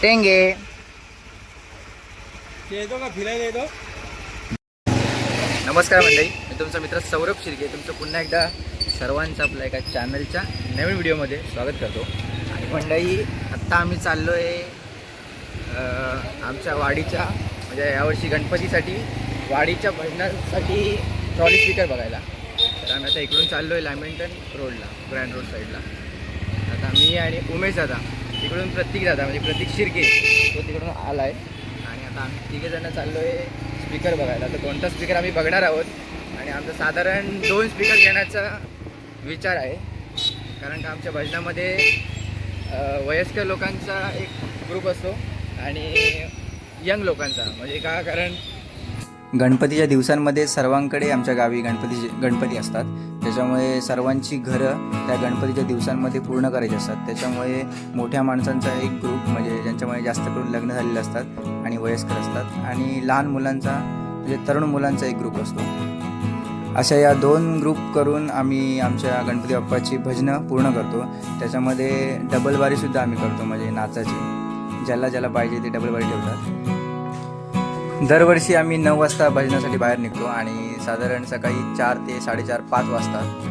टेंगे। नमस्कार मंडळी मी तुमचा मित्र सौरभ शिर्के. तुमचं पुन्हा एकदा सर्वांचं आपल्या एका चॅनलच्या नवीन व्हिडिओमध्ये स्वागत करतो. आणि मंडळी आत्ता आम्ही चाललो आहे आमच्या वाडीच्या म्हणजे यावर्षी गणपतीसाठी वाडीच्या भजनासाठी ट्रॉली स्पीकर बघायला. तर आम्ही आता इकडून चाललो आहे लॅमिंटन रोडला ग्रँड रोड साईडला आता मी आणि उमेश दादा तिकडून प्रतीक दादा म्हणजे प्रतीक शिर्के तो तिकडून आला आहे आणि आता आम्ही तिघेजणं चाललो आहे स्पीकर बघायला. तर कोणता स्पीकर आम्ही बघणार आहोत? आणि आमचं साधारण दोन स्पीकर घेण्याचा विचार आहे. कारण का आमच्या भजनामध्ये वयस्कर लोकांचा एक ग्रुप असतो आणि यंग लोकांचा. म्हणजे का? कारण गणपतीच्या दिवसांमध्ये सर्वांकडे आमच्या गावी गणपती गणपती असतात. त्याच्यामुळे सर्वांची घरं त्या गणपतीच्या दिवसांमध्ये पूर्ण करायची असतात. त्याच्यामुळे मोठ्या माणसांचा एक ग्रुप म्हणजे ज्यांच्यामुळे जास्त करून लग्न झालेले असतात आणि वयस्कर असतात. आणि लहान मुलांचा म्हणजे तरुण मुलांचा एक ग्रुप असतो. अशा या दोन ग्रुप करून आम्ही आमच्या गणपती बाप्पाची भजनं पूर्ण करतो. त्याच्यामध्ये डबलबारीसुद्धा आम्ही करतो म्हणजे नाचाची. ज्याला ज्याला पाहिजे ते डबलबारी ठेवतात. दरवर्षी आम्ही नऊ वाजता भजनासाठी बाहेर निघतो आणि साधारण सकाळी चार ते साडेचार पाच वाजता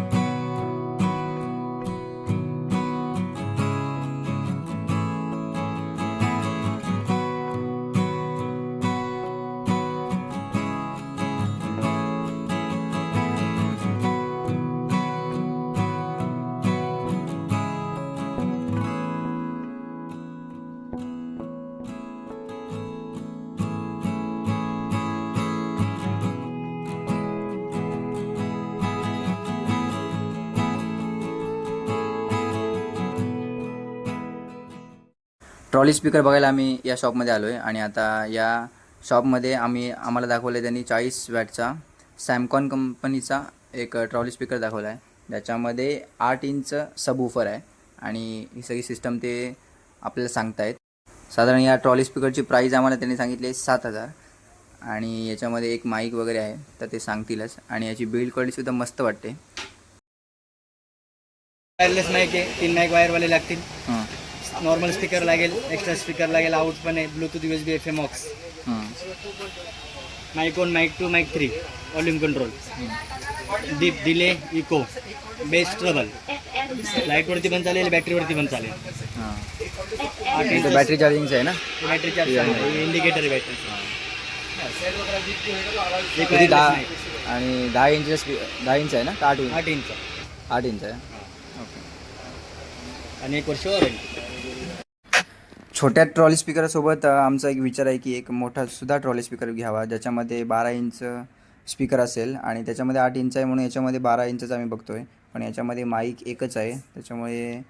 ट्रॉली स्पीकर बघायला आम्ही या शॉपमध्ये आलो आहे आणि आता या शॉपमध्ये आम्ही आम्हाला दाखवलं आहे त्यांनी चाळीस वॅटचा सॅमकॉन कंपनीचा एक ट्रॉली स्पीकर दाखवला आहे ज्याच्यामध्ये आठ इंच सबवूफर आहे आणि ही सगळी सिस्टम ते आपल्याला सांगतायत. साधारण या ट्रॉली स्पीकरची प्राईज आम्हाला त्यांनी सांगितली आहे सात हजार आणि याच्यामध्ये एक माईक वगैरे आहे तर ते सांगतीलच. आणि याची बिल्ड क्वालिटीसुद्धा मस्त वाटते. वायरलेस माईक आहे तीन माईक वायरवाले लागतील. नॉर्मल स्पीकर लागेल एक्स्ट्रा स्पीकर लागेल आउट पण आहे Bluetooth U S B F M aux हां mic one mic two mic three volume control deep delay echo best treble लाईटवरती पण चालेल बॅटरीवरती पण चालेल. हां. आठ इंच बॅटरी चार्जिंगचं आहे ना? बॅटरी चार्ज इंडिकेटर बॅटरी दहा आणि दहा इंच स्पी दहा इंच आहे ना? का आठ इंच आठ इंच आठ इंच आहे. ओके आणि एक वर्ष वॉरंटी छोट्या ट्रॉली स्पीकरसोबत आमचा एक विचार आहे की एक मोठा सुद्धा ट्रॉली स्पीकर घ्यावा ज्याच्यामध्ये बारा इंच स्पीकर असेल आणि त्याच्यामध्ये आठ इंच आहे म्हणून याच्यामध्ये बारा इंचच आम्ही बघतो आहे पण याच्यामध्ये माईक एकच आहे. त्याच्यामुळे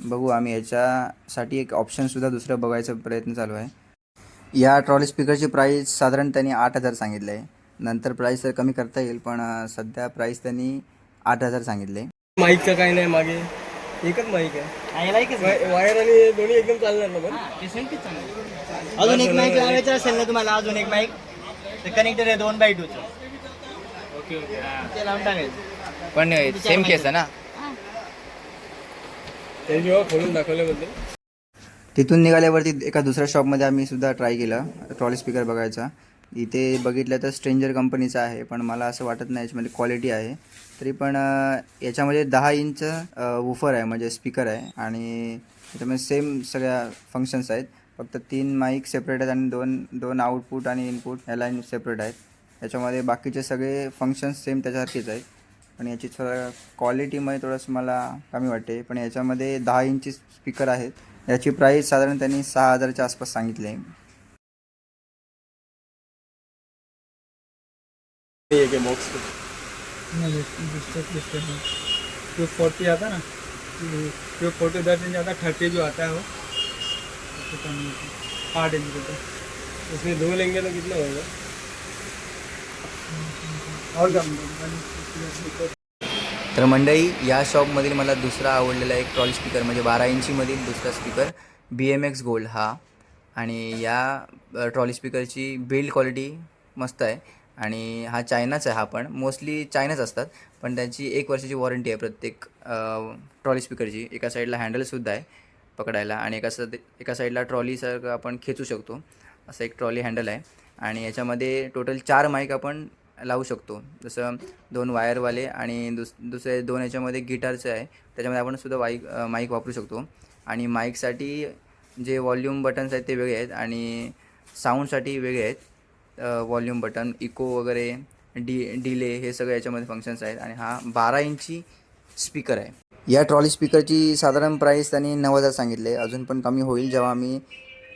बघू आम्ही याच्यासाठी एक ऑप्शनसुद्धा दुसरं बघायचा प्रयत्न चालू आहे. या ट्रॉली स्पीकरची प्राईस साधारण त्यांनी आठ हजार सांगितलं आहे. नंतर प्राईस तर कमी करता येईल पण सध्या प्राईस त्यांनी आठ हजार सांगितले माईकचं काही नाही मागे. एकच माईक आहे. वाय- वायर आणि दोन्ही एकदम चालणार ना पण? अजून एक माईक लावायचं असेल ना तुम्हाला अजून एक माईक तर कनेक्टर आहे दोन बाय टूचं ओके ओके ते लावून टाकायचं. पण सेम केस आहे ना? त्यांनी जेव्हा खोलून दाखवल्याबद्दल? तिथून निघाल्यावरती एका दुसऱ्या शॉपमध्ये आम्ही सुद्धा ट्राय केलं. ट्रॉली स्पीकर बघायचा. इथे बघितलं तर स्ट्रेंजर कंपनीचा आहे पण मला असं वाटत नाही याच्यामध्ये क्वालिटी आहे. तरी पण याच्यामध्ये दहा इंच वूफर आहे म्हणजे स्पीकर आहे. आणि त्याच्यामध्ये सेम सगळ्या फंक्शन्स आहेत. फक्त तीन माईक सेपरेट आहेत आणि दोन दोन आउटपुट आणि इनपुट ह्या लाईन सेपरेट आहेत. याच्यामध्ये बाकीचे सगळे फंक्शन्स सेम त्याच्यासारखेच आहेत. पण याची थोडं क्वालिटीमध्ये थोडंसं मला कमी वाटते. पण याच्यामध्ये दहा इंची स्पीकर आहेत. याची प्राईस साधारण त्यांनी सहा हजारच्या आसपास सांगितली आहे. आहे बॉक्स टू फोर्टी आता ना टू फोर्टी दस इंच आता थर्टी जो आता है वो। आठ इंच का। उसमें दो लेंगे तो कितना होगा? और कम तर मंडळी या शॉपमधील मला दुसरा आवडलेला एक ट्रॉली स्पीकर म्हणजे बारा इंचीमधील दुसरा speaker B M X gold हा. आणि या ट्रॉली स्पीकरची बिल्ड क्वालिटी मस्त आहे. आणि हा चायनाचा आहे हा पण. मोस्टली चायनाच असतात पण त्याची एक वर्षाची वॉरंटी आहे प्रत्येक ट्रॉली स्पीकरची एका साईडला हँडलसुद्धा आहे पकडायला आणि एका सा एका साईडला ट्रॉलीसारखं आपण खेचू शकतो. असं एक ट्रॉली हँडल आहे आणि याच्यामध्ये टोटल चार माईक आपण लावू शकतो. जसं दोन वायरवाले आणि दुस दुसरे दोन याच्यामध्ये गिटारचं आहे. त्याच्यामध्ये आपण सुद्धा वाईक माईक वापरू शकतो. आणि माईकसाठी जे वॉल्यूम बटन्स आहेत ते वेगळे आहेत आणि साऊंडसाठी वेगळे आहेत. वॉल्यूम बटन इको वगैरे डी डिले हे सगळे याच्यामध्ये फंक्शन्स आहेत. आणि हा बारा इंची स्पीकर आहे. या ट्रॉली स्पीकरची साधारण प्राईस त्यांनी नऊ हजार सांगितले. अजून पण कमी होईल जेव्हा आम्ही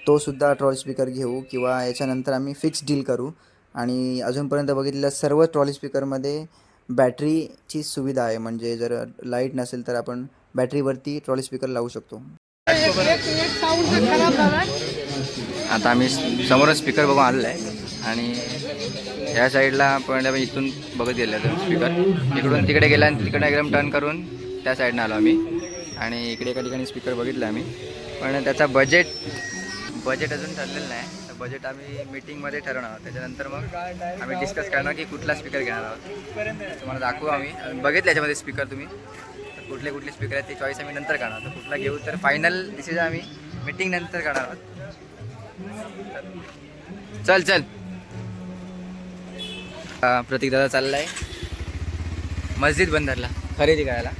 तो सुद्धा ट्रॉली स्पीकर घेऊ किंवा याच्यानंतर आम्ही फिक्स डील करू. आणि अजूनपर्यंत बघितलेल्या सर्व ट्रॉली स्पीकरमध्ये बॅटरीची सुविधा आहे. म्हणजे जर लाइट नसेल तर आपण बॅटरीवरती ट्रॉली स्पीकर लावू शकतो. आता आम्ही समोरच स्पीकर बघून आलेलो आहे. आणि ह्या साईडला आपण आम्ही इथून बघत गेलो स्पीकर इकडून तिकडे गेला आणि तिकडे एकदम टर्न करून त्या साईडनं आलो आम्ही. आणि इकडे एका ठिकाणी स्पीकर बघितला आम्ही. पण त्याचा बजेट बजेट अजून ठरलेलं नाही. तर बजेट आम्ही मीटिंगमध्ये ठरवणार आहोत. त्याच्यानंतर मग आम्ही डिस्कस करणार की कुठला स्पीकर घेणार आहोत. तुम्हाला दाखवू आम्ही. बघितलं याच्यामध्ये स्पीकर तुम्ही. तर कुठले कुठले स्पीकर आहेत ते चॉईस आम्ही नंतर करणार तर कुठला घेऊ तर फायनल डिसिजन आम्ही मीटिंग नंतर करणार आहोत. चल चल. प्रतीक दादा चाललाय. मस्जिद बंदरला खरेदी करायला.